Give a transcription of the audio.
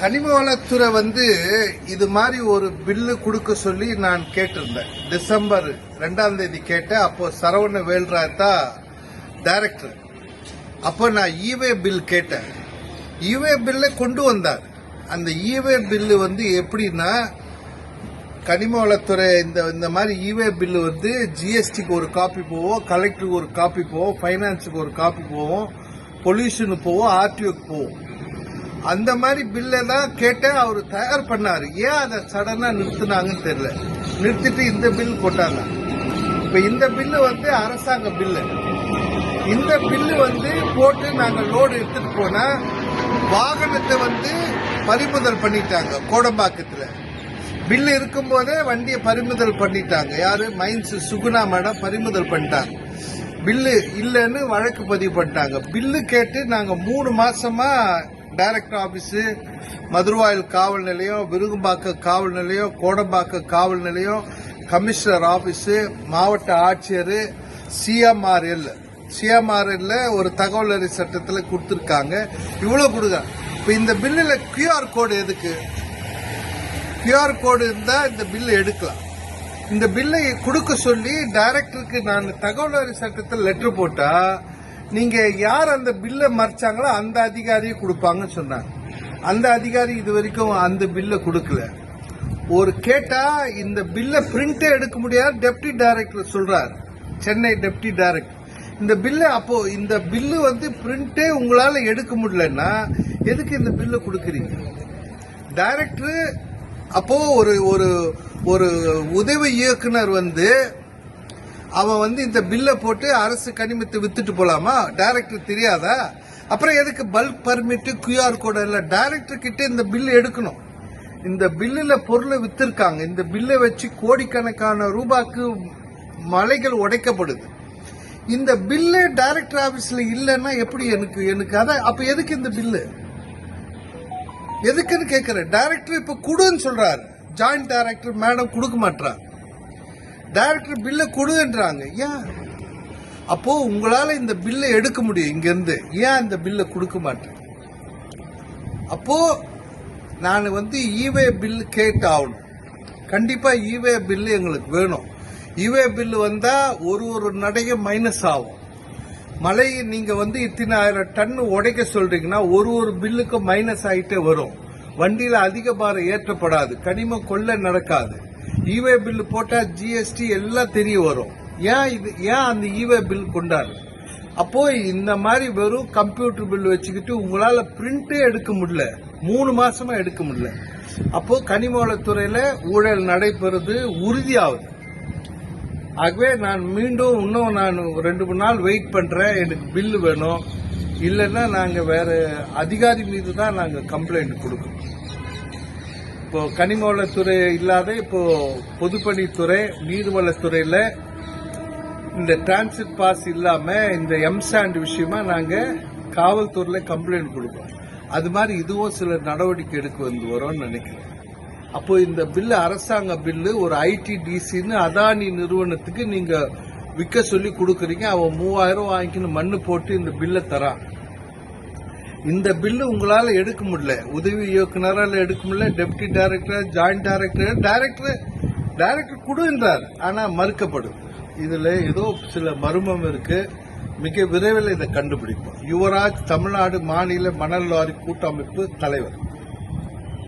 கனிம வளத்துறை வந்து இது மாதிரி ஒரு பில்லு கொடுக்க சொல்லி நான் கேட்டிருந்தேன். டிசம்பர் ரெண்டாம் தேதி கேட்டேன். அப்போ சரவண வேல்ராத்தா தான் டைரக்டர் அப்போ நான் ஈவே பில் கேட்டேன். ஈவே பில்லை கொண்டு வந்தார். அந்த ஈவே பில்லு வந்து எப்படின்னா கனிம வளத்துறை இந்த இந்த மாதிரி ஈவே பில்லு வந்து ஜிஎஸ்டிக்கு ஒரு காப்பி போவோம் கலெக்டருக்கு ஒரு காப்பி போவோம் ஃபைனான்ஸுக்கு ஒரு காப்பி போவோம் பொல்யூஷனுக்கு போவோம் ஆர்டிஓக்கு போவோம். அந்த மாதிரி பில்லை தான் கேட்டேன் அவர் தயார் பண்ணாரு. ஏன் அதை சடனா நிறுத்தினாங்கன்னு தெரியல. நிறுத்திட்டு இந்த பில் போட்டாங்க. இப்ப இந்த பில்லு வந்து அரசாங்க பில்லு. இந்த பில்லு வந்து போட்டு நாங்க லோடு எடுத்துட்டு போனா வாகனத்தை வந்து பறிமுதல் பண்ணிட்டாங்க கோடம்பாக்கத்துல. பில்லு இருக்கும்போதே வண்டியை பறிமுதல் பண்ணிட்டாங்க. யாரு? மைன்ஸ் சுகுணா மேடம் பறிமுதல் பண்ணிட்டாங்க. பில்லு இல்லைன்னு வழக்கு பதிவு பண்ணிட்டாங்க. பில்லு கேட்டு நாங்க மூணு மாசமா டைரக்டர் ஆஃபீஸு மதுரவாயில் காவல் நிலையம் விருகம்பாக்கம் காவல் நிலையம் கோடம்பாக்கம் காவல் நிலையம் கமிஷனர் ஆஃபீஸு மாவட்ட ஆட்சியர் சிஎம்ஆர்எல் சிஎம்ஆர்எல்ல ஒரு தகவல் அறி சட்டத்தில் கொடுத்துருக்காங்க. இவ்வளோ கொடுங்க. இப்போ இந்த பில்லில் கியூஆர் கோடு எதுக்கு? கியூஆர் கோடு இருந்தால் இந்த பில்லு எடுக்கலாம். இந்த பில்லை கொடுக்க சொல்லி டைரக்டருக்கு நான் தகவல் அறி சட்டத்தில் லெட்ரு போட்டால் நீங்க யார் அந்த பில்லை மறைச்சாங்களோ அந்த அதிகாரியை கொடுப்பாங்கன்னு சொன்னாங்க. அந்த அதிகாரி இது வரைக்கும் அந்த பில்லை கொடுக்கல. ஒரு கேட்டா இந்த பில்லை பிரிண்டே எடுக்க முடியாது டெப்டி டைரக்டர் சொல்றார். சென்னை டெப்டி டைரக்டர் இந்த பில்லு அப்போ இந்த பில்லு வந்து பிரிண்டே உங்களால எடுக்க முடியலன்னா எதுக்கு இந்த பில்லை கொடுக்குறீங்க? டைரக்டர் அப்போ ஒரு ஒரு ஒரு உதவி இயக்குனர் வந்து அவன் வந்து இந்த பில்லை போட்டு அரசு கனிமத்தை வித்துட்டு போலாமா? டைரக்டர் தெரியாதா? அப்புறம் எதுக்கு பல்க் பர்மிட் கியூஆர் கோட் இல்ல டைரக்டர் கிட்ட இந்த பில் எடுக்கணும். இந்த பில்லுல பொருளை வித்திருக்காங்க. இந்த பில்லை வச்சு கோடிக்கணக்கான ரூபாய்க்கு மலைகள் உடைக்கப்படுது. இந்த பில்லு டைரக்டர் ஆபீஸ்ல இல்லைன்னா எப்படி எனக்கு எனக்கு அதான் அப்ப எதுக்கு இந்த பில்லு எதுக்குன்னு கேக்குறேன். டைரக்டர் இப்ப கொடுன்னு சொல்றாரு. ஜாயிண்ட் டைரக்டர் மேடம் கொடுக்க மாட்டார் டைரக்டர் பில்லை கொடுன்றாங்க ஏன்? அப்போ உங்களால இந்த பில்லை எடுக்க முடியும் இங்கிருந்து. ஏன் இந்த பில்லை கொடுக்க மாட்டேன்? அப்போ நான் வந்து இவே பில் கேட்டு ஆகணும் கண்டிப்பா இவே பில்லு எங்களுக்கு வேணும். இவே பில்லு வந்தா ஒரு ஒரு நடையும் மைனஸ் ஆகும். மலை நீங்க வந்து இத்தனாயிரம் டன் உடைக்க சொல்றீங்கன்னா ஒரு ஒரு பில்லுக்கும் மைனஸ் ஆகிட்டே வரும். வண்டியில அதிக பாரம் ஏற்றப்படாது. கனிம கொள்ளை நடக்காது. இவே பில் போட்டா ஜிஎஸ்டி எல்லாம் தெரிய வரும். ஏன் இது ஏன் அந்த இவே பில் கொண்டாரு அப்போ இந்த மாதிரி வெறும் கம்ப்யூட்டர் பில் வச்சுக்கிட்டு உங்களால பிரிண்டே எடுக்க முடியல. மூணு மாசமா எடுக்க முடியல. அப்போ கனிமவளத்துறையில ஊழல் நடைபெறுது உறுதியாகுது. ஆகவே நான் மீண்டும் இன்னும் நான் ரெண்டு மூணு நாள் வெயிட் பண்றேன். எனக்கு பில்லு வேணும். இல்லைன்னா நாங்க வேற அதிகாரி மீது தான் நாங்க கம்ப்ளைண்ட் கொடுக்கணும். இப்போ கனிமவளத்துறை இல்லாத இப்போ பொதுப்பணித்துறை நீர்வளத்துறையில இந்த டிரான்சிட் பாஸ் இல்லாம இந்த எம்சாண்ட் விஷயமா நாங்க காவல்துறையில கம்ப்ளைண்ட் கொடுப்போம் அது மாதிரி இதுவும் சில நடவடிக்கை எடுக்க வந்து வரும்னு நினைக்கிறேன். அப்போ இந்த பில்லு அரசாங்க பில்லு ஒரு ஐடி டிசின்னு அதானி நிறுவனத்துக்கு நீங்க விற்க சொல்லி கொடுக்குறீங்க. அவன் மூவாயிரம் வாங்கிக்கின்னு மண்ணு போட்டு இந்த பில்லை தரான். இந்த பில்லு உங்களால எடுக்க முடியல. உதவி இயக்குனரால் எடுக்க முடியல deputy director joint director director director கொடுன்றார் ஆனால் மறுக்கப்படும். இதில் ஏதோ சில மர்மம் இருக்கு. மிக விரைவில் இதை கண்டுபிடிப்போம். யுவராஜ் தமிழ்நாடு மாநில மணல் லாரி கூட்டமைப்பு தலைவர்.